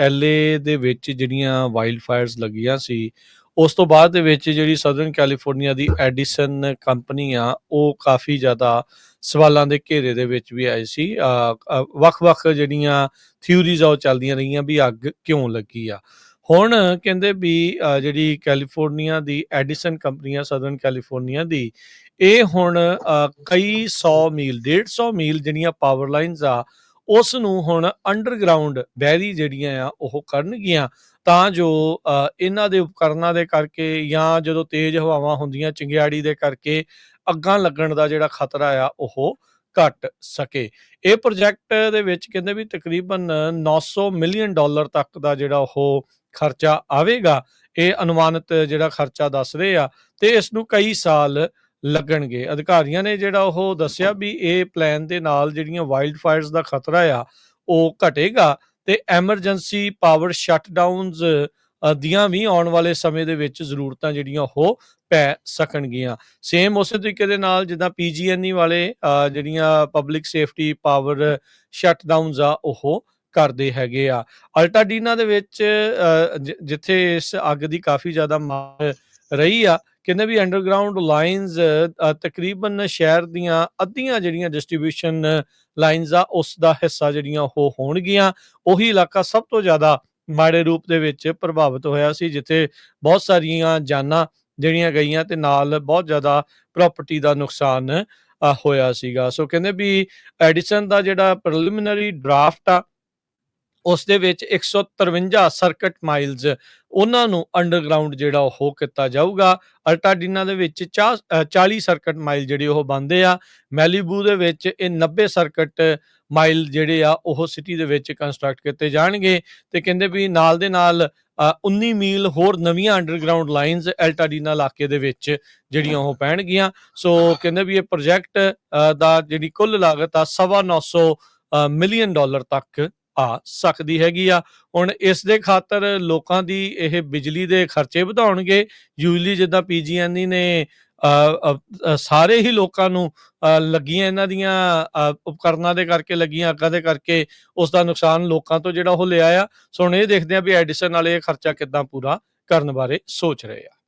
LA ਦੇ ਵਿੱਚ ਜਿਹੜੀਆਂ ਵਾਈਲਡ ਫਾਇਰਸ ਲੱਗੀਆਂ ਸੀ, ਉਸ ਤੋਂ ਬਾਅਦ ਦੇ ਵਿੱਚ ਜਿਹੜੀ ਸਦਰਨ ਕੈਲੀਫੋਰਨੀਆ ਦੀ ਐਡੀਸਨ ਕੰਪਨੀ ਆ, ਉਹ ਕਾਫੀ ਜ਼ਿਆਦਾ ਸਵਾਲਾਂ ਦੇ ਘੇਰੇ ਦੇ ਵਿੱਚ ਵੀ ਆਈ ਸੀ। ਵੱਖ-ਵੱਖ ਜਿਹੜੀਆਂ ਥਿਊਰੀਜ਼ ਆ, ਉਹ ਚੱਲਦੀਆਂ ਰਹੀਆਂ ਵੀ ਅੱਗ ਕਿਉਂ ਲੱਗੀ ਆ। ਹੁਣ ਕਹਿੰਦੇ ਵੀ ਜਿਹੜੀ ਕੈਲੀਫੋਰਨੀਆ ਦੀ ਐਡੀਸਨ ਕੰਪਨੀ ਆ ਸਦਰਨ ਕੈਲੀਫੋਰਨੀਆ ਦੀ, ਇਹ ਹੁਣ ਕਈ 100 ਮੀਲ 150 ਮੀਲ ਜਿਹੜੀਆਂ ਪਾਵਰ ਲਾਈਨਸ ਆ ਉਸ ਨੂੰ ਹੁਣ ਅੰਡਰਗਰਾਉਂਡ ਬੈਰੀ ਜਿਹੜੀਆਂ ਆ, ਉਹ ਕਰਨਗੀਆਂ। ਤਾਂ ਜੋ ਇਹਨਾਂ ਦੇ ਉਪਕਰਨਾਂ ਦੇ ਕਰਕੇ ਜਾਂ ਜਦੋਂ ਤੇਜ਼ ਹਵਾਵਾਂ ਹੁੰਦੀਆਂ ਚਿੰਗਿਆੜੀ ਦੇ ਕਰਕੇ ਅੱਗਾਂ ਲੱਗਣ ਦਾ ਜਿਹੜਾ ਖਤਰਾ ਆ, ਉਹ ਘਟ ਸਕੇ। ਇਹ ਪ੍ਰੋਜੈਕਟ ਦੇ ਵਿੱਚ ਕਹਿੰਦੇ ਵੀ ਤਕਰੀਬਨ 900 ਮਿਲੀਅਨ ਡਾਲਰ ਤੱਕ ਦਾ ਜਿਹੜਾ ਉਹ ਖਰਚਾ ਆਵੇਗਾ। ਇਹ ਅਨੁਮਾਨਿਤ ਜਿਹੜਾ ਖਰਚਾ ਦੱਸ ਰਹੇ ਆ। ਤੇ ਇਸ ਨੂੰ ਕਈ ਸਾਲ ਲੱਗਣਗੇ। ਅਧਿਕਾਰੀਆਂ ਨੇ ਜਿਹੜਾ ਉਹ ਦੱਸਿਆ ਵੀ ਇਹ ਪਲਾਨ ਦੇ ਨਾਲ ਜਿਹੜੀਆਂ ਵਾਈਲਡ ਫਾਇਰਸ ਦਾ ਖਤਰਾ ਆ, ਉਹ ਘਟੇਗਾ ਤੇ ਐਮਰਜੈਂਸੀ ਪਾਵਰ ਸ਼ਟਡਾਊਨਸ ਦੀਆਂ ਵੀ ਆਉਣ ਵਾਲੇ ਸਮੇਂ ਦੇ ਵਿੱਚ ਜ਼ਰੂਰਤਾਂ ਜਿਹੜੀਆਂ ਉਹ ਪੈ ਸਕਣਗੀਆਂ। ਸੇਮ ਉਸੇ ਤਰੀਕੇ ਦੇ ਨਾਲ ਜਿੱਦਾਂ ਪੀਜੀਐਨਈ ਵਾਲੇ ਜਿਹੜੀਆਂ ਪਬਲਿਕ ਸੇਫਟੀ ਪਾਵਰ ਸ਼ਟਡਾਊਨਸ ਆ, ਉਹ ਕਰਦੇ ਹੈਗੇ ਆ। ਅਲਟਾਡੀਨਾ ਦੇ ਵਿੱਚ ਜਿੱਥੇ ਇਸ ਅੱਗ ਦੀ ਕਾਫੀ ਜ਼ਿਆਦਾ ਮਾਰ ਰਹੀ ਆ, ਕਹਿੰਦੇ ਵੀ ਅੰਡਰਗਰਾਉਂਡ ਲਾਈਨਸ ਤਕਰੀਬਨ ਸ਼ਹਿਰ ਦੀਆਂ ਅੱਧੀਆਂ ਜਿਹੜੀਆਂ ਡਿਸਟ੍ਰੀਬਿਊਸ਼ਨ ਲਾਈਨਸ ਆ, ਉਸ ਦਾ ਹਿੱਸਾ ਜਿਹੜੀਆਂ ਉਹ ਹੋਣਗੀਆਂ। ਉਹੀ ਇਲਾਕਾ ਸਭ ਤੋਂ ਜ਼ਿਆਦਾ ਮਾੜੇ ਰੂਪ ਦੇ ਵਿੱਚ ਪ੍ਰਭਾਵਿਤ ਹੋਇਆ ਸੀ, ਜਿੱਥੇ ਬਹੁਤ ਸਾਰੀਆਂ ਜਾਨਾਂ ਜਿਹੜੀਆਂ ਗਈਆਂ ਤੇ ਨਾਲ ਬਹੁਤ ਜ਼ਿਆਦਾ ਪ੍ਰਾਪਰਟੀ ਦਾ ਨੁਕਸਾਨ ਹੋਇਆ ਸੀਗਾ। ਸੋ ਕਹਿੰਦੇ ਵੀ ਐਡੀਸਨ ਦਾ ਜਿਹੜਾ ਪ੍ਰੀਲਿਮਿਨਰੀ ਡਰਾਫਟ ਆ ਉਸ ਦੇ ਵਿੱਚ 153 ਸਰਕਟ ਮਾਈਲਸ ਉਹਨਾਂ ਨੂੰ ਅੰਡਰਗਰਾਉਂਡ ਜਿਹੜਾ ਉਹ ਕੀਤਾ ਜਾਊਗਾ। ਅਲਟਾਡੀਨਾ ਦੇ ਵਿੱਚ ਚਾ- ਅ, 40 ਸਰਕਟ ਮਾਈਲ ਜਿਹੜੇ ਉਹ ਬੰਦੇ ਆ। ਮੈਲੀਬੂ ਦੇ ਵਿੱਚ ਇਹ 90 ਸਰਕਟ ਮਾਈਲ ਜਿਹੜੇ ਆ ਉਹ ਸਿਟੀ ਦੇ ਵਿੱਚ ਕੰਸਟਰਕਟ ਕੀਤੇ ਜਾਣਗੇ ਤੇ ਕਹਿੰਦੇ ਵੀ ਨਾਲ ਦੇ ਨਾਲ ਅ, 19 ਮੀਲ ਹੋਰ ਨਵੀਆਂ ਅੰਡਰਗਰਾਉਂਡ ਲਾਈਨਸ ਐਲਟਾਡੀਨਾ ਇਲਾਕੇ ਦੇ ਵਿੱਚ ਜਿਹੜੀਆਂ ਉਹ ਪੈਣਗੀਆਂ। ਸੋ ਕਹਿੰਦੇ ਵੀ ਇਹ ਪ੍ਰੋਜੈਕਟ ਦਾ ਜਿਹੜੀ ਕੁੱਲ ਲਾਗਤ ਆ 950 ਮਿਲੀਅਨ ਡਾਲਰ ਤੱਕ ਆ ਸਕਦੀ ਹੈਗੀ ਆ। ਹੁਣ ਇਸ ਦੇ ਖਾਤਰ ਲੋਕਾਂ ਦੀ ਇਹ ਬਿਜਲੀ ਦੇ ਖਰਚੇ ਵਧਾਉਣਗੇ। ਯੂਜਲੀ ਜਿੱਦਾਂ ਪੀਜੀਐਨਈ ਨੇ ਅ, ਅ, ਅ, ਸਾਰੇ ਹੀ ਲੋਕਾਂ ਨੂੰ ਅ, ਲੱਗੀਆਂ ਇਹਨਾਂ ਦੀਆਂ ਉਪਕਰਨਾਂ ਦੇ ਕਰਕੇ ਲੱਗੀਆਂ ਅੱਗਾਂ ਦੇ ਕਰਕੇ ਉਸ ਦਾ ਨੁਕਸਾਨ ਲੋਕਾਂ ਤੋਂ ਜਿਹੜਾ ਉਹ ਲਿਆ ਆ। ਸੋ ਹੁਣ ਇਹ ਦੇਖਦੇ ਆ ਵੀ ਐਡੀਸਨ ਵਾਲੇ ਇਹ ਖਰਚਾ ਕਿੱਦਾਂ ਪੂਰਾ ਕਰਨ ਬਾਰੇ ਸੋਚ ਰਹੇ ਆ।